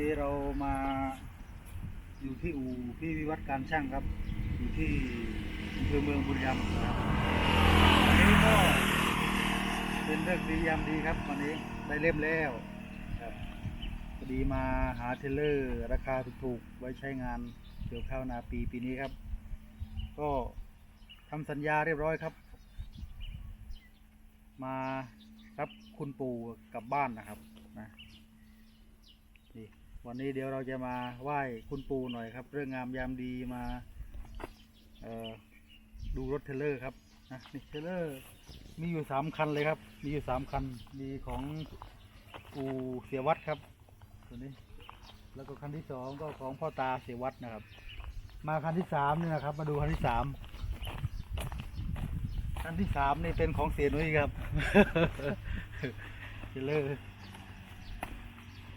นี้เรามาอยู่ที่อู่พี่วิวัฒน์การช่างครับ อยู่ที่อำเภอเมืองบุรีรัมย์นะครับวันนี้ก็เป็นเรื่องดียามดีครับวันนี้ได้เล่มแล้วครับพอดีมาหาเทรเลอร์ ราคาถูกๆไว้ใช้งานเกี่ยวข้าวนาปีปีนี้ครับ ก็ทำสัญญาเรียบร้อยครับ มารับคุณปู่กลับบ้านนะครับนะนี่ วันนี้เดี๋ยวเราจะมาไหว้คุณปู่หน่อยครับ เรื่องงามยามดีมาดูรถเทเลอร์ครับนะนี่เทเลอร์มีอยู่สามคันเลยครับ มีอยู่สามคัน มีของอูเสียวัดครับตัวนี้ แล้วก็คันที่สองก็ของพ่อตาเสียวัดนะครับ มาคันที่สามนี่นะครับ มาดูคันที่สามคันที่สามนี่เป็นของเสียนุ้ยครับเทเลอร์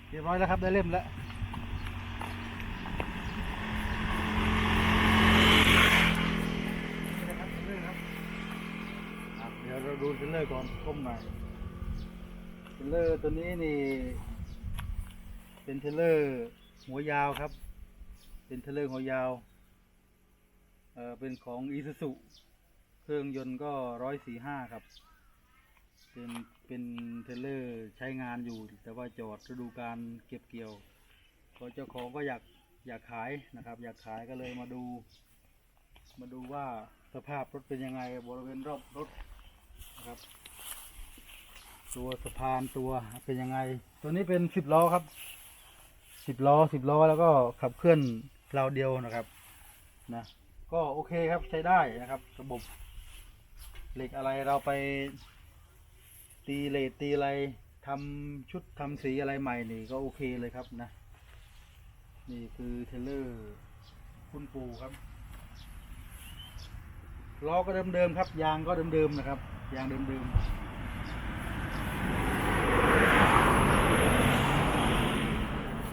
เรียบร้อยแล้วครับได้เล่มแล้วเดี๋ยวเราดูเทรลเลอร์ก่อนก้มหน่อยเทรลเลอร์ตัวนี้นี่ เป็นเทรลเลอร์หัวยาวครับ เป็นเทรลเลอร์หัวยาวเอ่อเป็นของอีซูซุเครื่องยนต์ก็ร้อยสี่ห้าครับ เป็นเป็นเทรลเลอร์ใช้งานอยู่ แต่ว่าจอดฤดูการเก็บเกี่ยวก็เจ้าของก็อยากอยากขายนะครับ อยากขายก็เลยมาดู มาดูว่าสภาพรถเป็นยังไงบริเวณรอบรถนะครับ ตัวสะพานตัวเป็นยังไง ตัวนี้เป็นสิบล้อครับสิบล้อสิบล้อแล้วก็ขับเคลื่อนเราวเดียวนะครับนะก็โอเคครับใช้ได้นะครับ ระบบเหล็กอะไรเราไป ตีเลทตีอะไรทำชุดทำสีอะไรใหม่นี่ก็โอเคเลยครับนะ นี่คือเทเลอร์คุณปูครับล้อก็เดิมๆครับ ยางก็เดิมๆนะครับ ยางเดิมๆ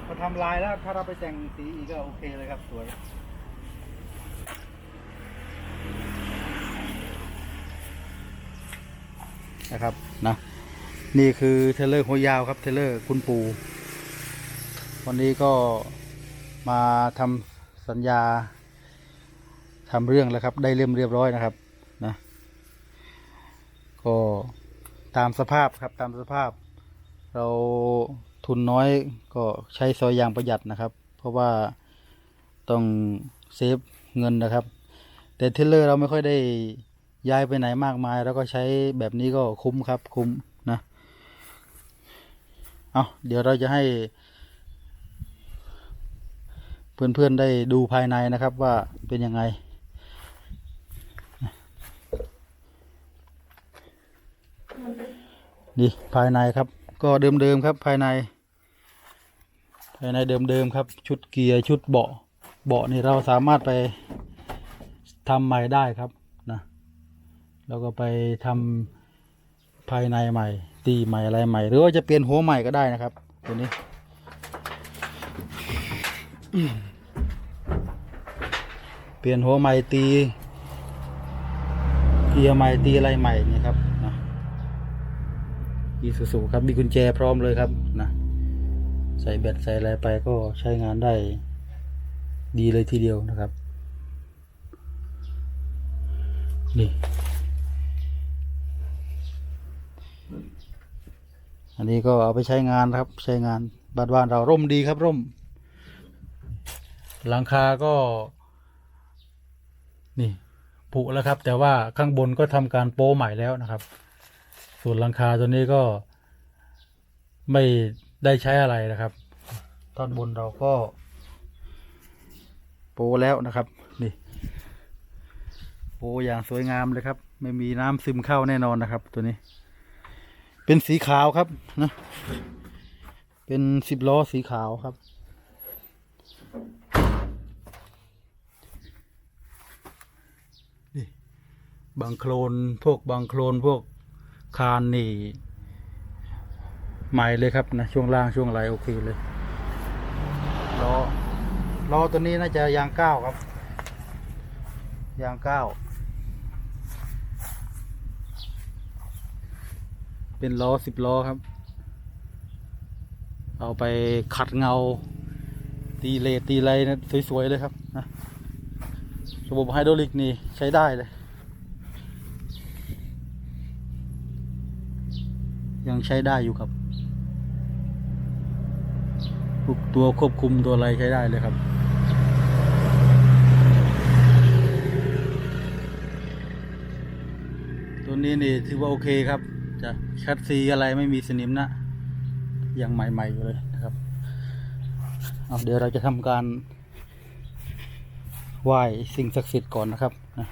พอทำลายแล้วถ้าเราไปแต่งสีอีกก็โอเคเลยครับสวย นะครับนะนี่คือเทเลอร์หัวยาวครับเทเลอร์คุณปูวันนี้ก็มาทำสัญญาทำเรื่องแล้วครับ ได้เล่มเรียบร้อยนะครับนะก็ตามสภาพครับตามสภาพ เราทุนน้อยก็ใช้ซอยยางประหยัดนะครับ เพราะว่าต้องเซฟเงินนะครับ แต่เทเลอร์เราไม่ค่อยได้ ย้ายไปไหนมากมาย แล้วก็ใช้แบบนี้ก็คุ้มครับคุ้มนะเอาเดี๋ยวเราจะให้ เพื่อนๆได้ดูภายในนะครับว่าเป็นยังไงนี่ภายในครับ ก็เดิมๆครับภายใน ภายในเดิมๆครับ ชุดเกียร์ชุดเบาะเบาะนี่เราสามารถไปทำใหม่ได้ครับ แล้วก็ไปทำภายในใหม่ ตีใหม่อะไรใหม่ หรือว่าจะเปลี่ยนหัวใหม่ก็ได้นะครับ ตัวนี้เปลี่ยนหัวใหม่ตีเกียร์ใหม่ตีอะไรใหม่นี่ครับนะอีซูซูครับมีกุญแจพร้อมเลยครับนะใส่แบตใส่อะไรไปก็ใช้งานได้ดีเลยทีเดียวนะครับ นี่ อันนี้ก็เอาไปใช้งานครับใช้งานบ้านบ้านเราร่มดีครับร่ม หลังคาก็ นี่ผุแล้วครับ แต่ว่าข้างบนก็ทำการโป้ใหม่แล้วนะครับ ส่วนหลังคาตัวนี้ก็ไม่ได้ใช้อะไรนะครับตอนบนเราก็โป้แล้วนะครับ นี่โอ้อย่างสวยงามเลยครับ ไม่มีน้ำซึมเข้าแน่นอนนะครับ ตัวนี้ เป็นสีขาวครับนะเป็นสิบล้อสีขาวครับ นี่บางโคลนพวกบางโคลนพวกคานนี่ใหม่เลยครับนะช่วงล่างช่วงไหลโอเคเลยล้อล้อตัวนี้น่าจะยางเก้าครับ ยางเก้า เป็นล้อสิบล้อครับ เอาไปขัดเงา ตีเลทตีไรนะสวยๆเลยครับนะระบบไฮดรอลิกนี่ใช้ได้เลยยังใช้ได้อยู่ครับพวกตัวควบคุมตัวอะไรใช้ได้เลยครับ ตัวนี้นี่ถือว่าโอเคครับ จะคัดซีอะไรไม่มีสนิมนะยังใหม่ๆอยู่เลยนะครับเอาเดี๋ยวเราจะทำการไหว้สิ่งศักดิ์สิทธิ์ก่อนนะครับนะ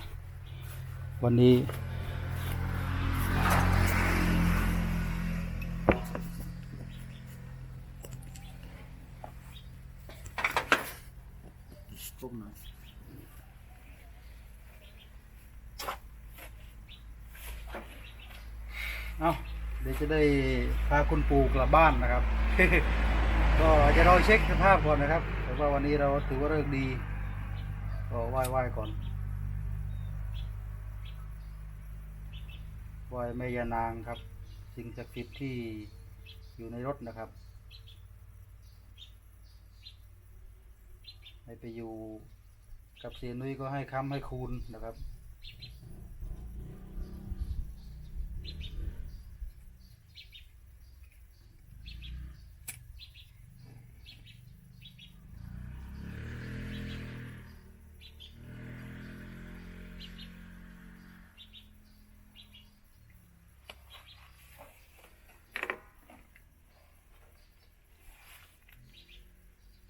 วันนี้ก้มหน่อย เอาเดี๋ยวจะได้พาคุณปู่กลับบ้านนะครับ ก็จะรอเช็คสภาพก่อนนะครับ แต่ว่าวันนี้เราถือว่าเลิกษ์ดีก็ไหว้ไหว้ก่อนไหว้แม่ยานางครับ สิ่งศักดิ์สิทธิ์ที่อยู่ในรถนะครับให้ไปอยู่กับเสียนุ้ยก็ให้ค้ำให้คูณนะครับ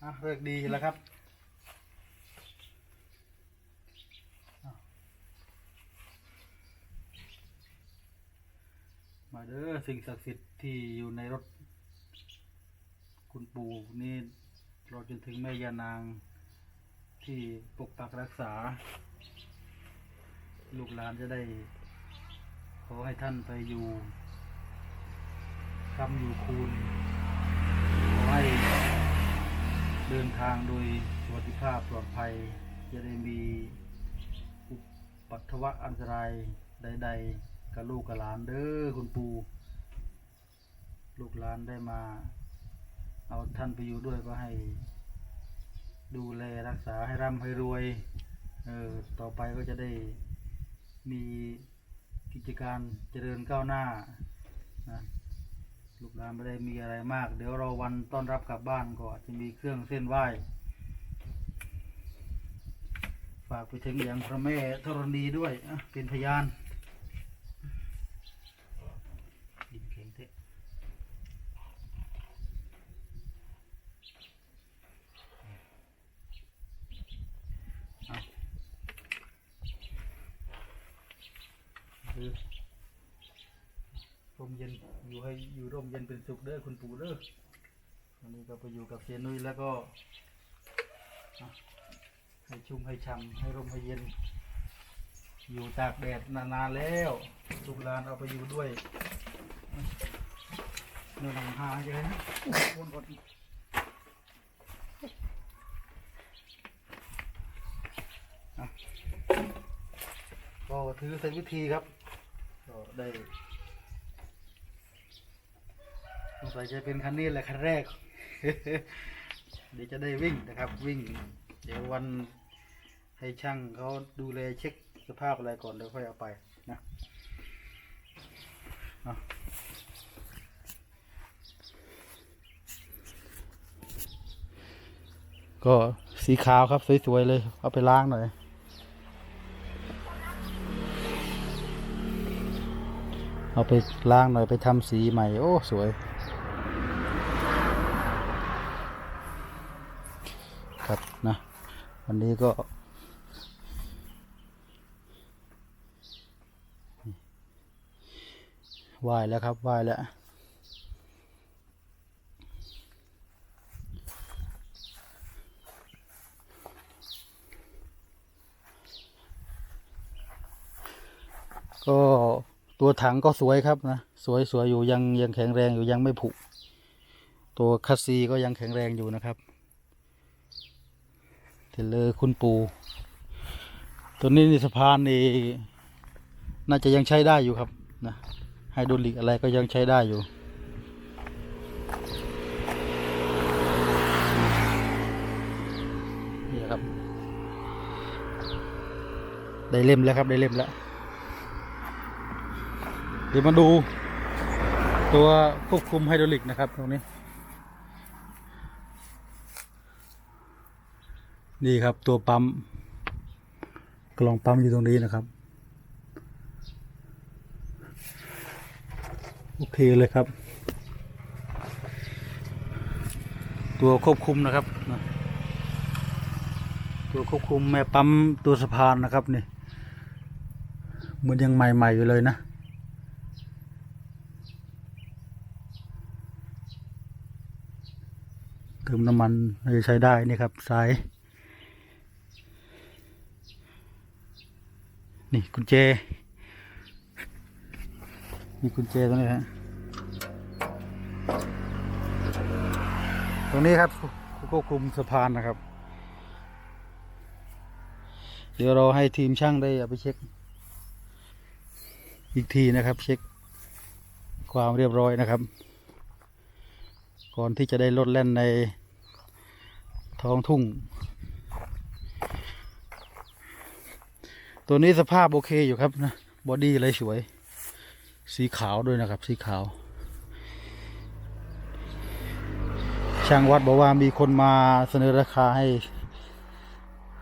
อะเลิกดีแล้วครับมาเด้อสิ่งศักดิ์สิทธิ์ที่อยู่ในรถ คุณปู่นี่เราจนถึงแม่ยานางที่ปกปักรักษา ลูกหลานจะได้ ขอให้ท่านไปอยู่คำอยู่คูณ เดินทางโดยสวัสดิภาพปลอดภัย จะได้มีอุปัตวะอันตรายใด ๆกับลูกกับหลานเด้อคุณปูลูกหลานได้มา เอาท่านไปอยู่ด้วยก็ให้ ดูแลรักษาให้ร่ำให้รวยเออต่อไปก็จะได้มีกิจการเจริญก้าวหน้านะ ลูกหลานไม่ได้มีอะไรมาก เดี๋ยวรอวันต้อนรับกลับบ้านก็จะมีเครื่องเส้นไหว้ ฝากไปถึงอย่างพระแม่ธรณีด้วยเป็นพยานดินเข็งเทะเอาคือ ร่มเย็นอยู่ให้อยู่ร่มเย็นเป็นสุขเด้อคุณปู่เด้อวันนี้ก็ไปอยู่กับเซียนนุ้ยแล้วก็ให้ชุ่มให้ช่ำให้ร่มให้เย็น อยู่ตากแดดนานๆแล้วลูกหลานเอาไปอยู่ด้วยเนื้อหนังหาใช่ไหมวนกดก็ถือใส่วิธีครับ ก็ได้ งสัยจะเป็นคันนี้แหละคันแรก เดี๋ยวจะได้วิ่งนะครับ วิ่ง เดี๋ยววันให้ช่างเขาดูแลเช็คสภาพอะไรก่อนเดี๋ยวค่อยเอาไปนะก็สีขาวครับ สวย ๆ เลย เอาไปล้างหน่อย เอาไปล้างหน่อยไปทำสีใหม่ โอ้ สวย ครับนะวันนี้ก็ไหวแล้วครับไหวแล้วก็ตัวถังก็สวยครับนะสวยสวยอยู่ยังยังแข็งแรงอยู่ยังไม่ผุตัวคัสซีก็ยังแข็งแรงอยู่นะครับ เทเลย์คุณปูตัวนี้ในสะพานนี่น่าจะยังใช้ได้อยู่ครับนะไฮดรอลิกอะไรก็ยังใช้ได้อยู่ นี่ครับ ได้เล่มแล้วครับได้เล่มแล้ว เดี๋ยวมาดูตัวควบคุมไฮดรอลิกนะครับตรงนี้ นี่ครับตัวปั๊มกล่องปั๊มอยู่ตรงนี้นะครับโอเคเลยครับ ตัวควบคุมนะครับ ตัวควบคุมแม่ปั๊มตัวสะพานนะครับนี่เหมือนยังใหม่ๆอยู่เลยนะเติมน้ำมันใช้ได้นี่ครับสาย นี่กุญแจมีกุญแจตรงนี้ฮะตรงนี้ครับควบคุมสะพานนะครับ เดี๋ยวเราให้ทีมช่างได้เอาไปเช็ค อีกทีนะครับ เช็คความเรียบร้อยนะครับ ก่อนที่จะได้ลดแล่นในท้องทุ่ง ตัวนี้สภาพโอเคอยู่ครับนะบอดี้อะไรสวย สีขาวด้วยนะครับ สีขาว ช่างวัดบอกว่ามีคนมาเสนอราคาให้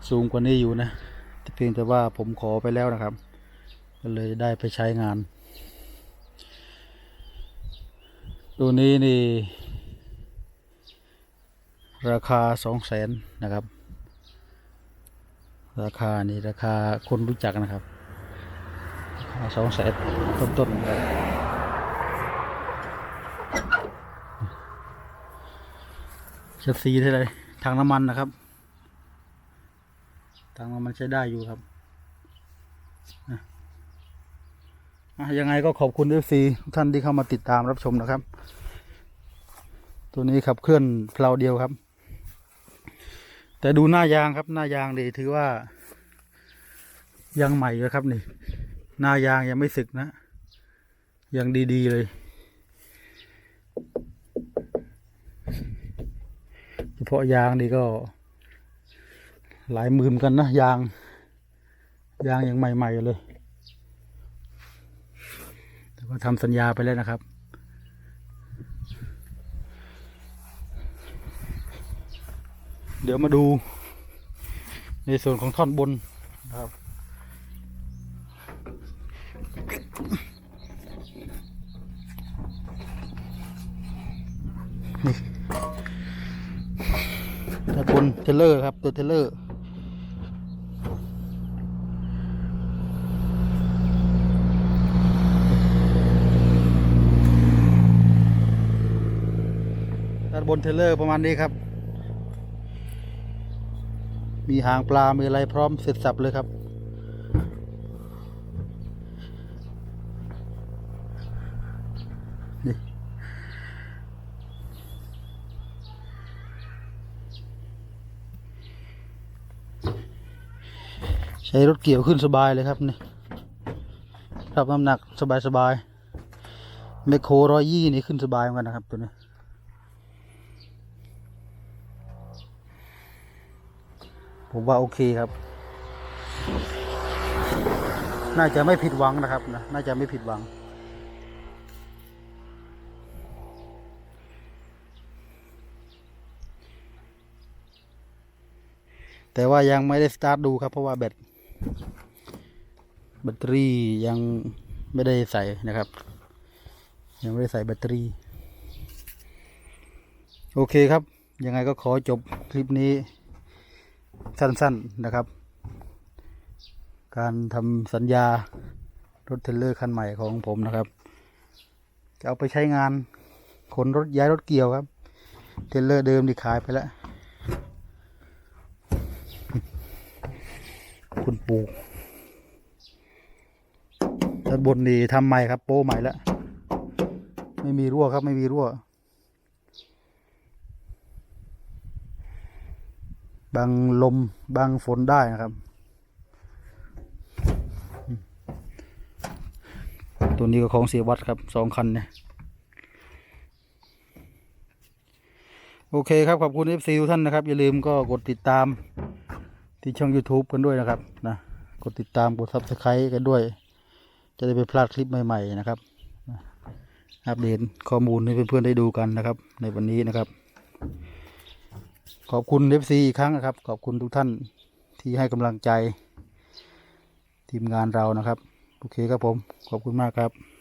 สูงกว่านี้อยู่นะแต่เพียงแต่ว่าผมขอไปแล้วนะครับ ก็เลยได้ไปใช้งาน ตัวนี้นี่ ราคาสองแสนนะครับ ราคานี่ราคาคนรู้จักนะครับราคาสองแสนต้นๆนะครับชัดซีเท่าไหรทางน้ำมันนะครับทางน้ำมันใช้ได้อยู่ครับอะยังไงก็ขอบคุณเอฟซีท่านที่เข้ามาติดตามรับชมนะครับ ตัวนี้ขับเคลื่อนเพลาเดียวครับ แต่ดูหน้ายางครับหน้ายางดีถือว่า ยังใหม่อยู่ครับนี่ หน้ายางยังไม่สึกนะ ยังดีๆเลย เฉพาะยางนี่ก็ หลายหมื่นกันนะยาง ยางยังใหม่ๆเลย แต่ว่าทำสัญญาไปแล้วนะครับ เดี๋ยวมาดู ในส่วนของท่อนบนนะครับ นี่ท่อนบนเทรลเลอร์ครับ ตัวเทรลเลอร์ด้านบนเทรลเลอร์ประมาณนี้ครับ มีหางปลา มีอะไรพร้อมเสร็จสับเลยครับ นี่ ใช้รถเกี่ยวขึ้นสบายเลยครับนี่ รับน้ำหนักสบายสบายๆไมคโครร้อยยี่นี่ขึ้นสบายเหมือนกันนะครับตัวนี้ ผมว่าโอเคครับ น่าจะไม่ผิดหวังนะครับนะน่าจะไม่ผิดหวัง แต่ว่ายังไม่ได้สตาร์ทดูครับ เพราะว่าแบตแบตเตอรี่ยังไม่ได้ใส่นะครับ ยังไม่ได้ใส่แบตเตอรี่ โอเคครับ ยังไงก็ขอจบคลิปนี้ สั้นๆนะครับ การทำสัญญารถเทรลเลอร์คันใหม่ของผมนะครับ จะเอาไปใช้งานขนรถย้ายรถเกี่ยวครับ เทรลเลอร์เดิมที่ขายไปแล้ว คุณปู่ด้านบนนี่ทำใหม่ครับ โป้ใหม่แล้ว ไม่มีรั่วครับไม่มีรั่ว บางลมบางฝนได้นะครับตัวนี้ก็ของเสียวัดครับสองคันเนี่ยโอเคครับ ขอบคุณ FC ทุกท่านนะครับ อย่าลืมก็กดติดตามที่ช่อง YouTube กันด้วยนะครับนะกดติดตามกดซับสไครต์กันด้วย จะได้ไม่พลาดคลิปใหม่ ๆ นะครับอัปเดตข้อมูลให้เพื่อนๆได้ดูกันนะครับ ในวันนี้นะครับ ขอบคุณเอฟซีอีกครั้งนะครับ ขอบคุณทุกท่านที่ให้กำลังใจ ทีมงานเรานะครับ โอเคครับผม ขอบคุณมากครับ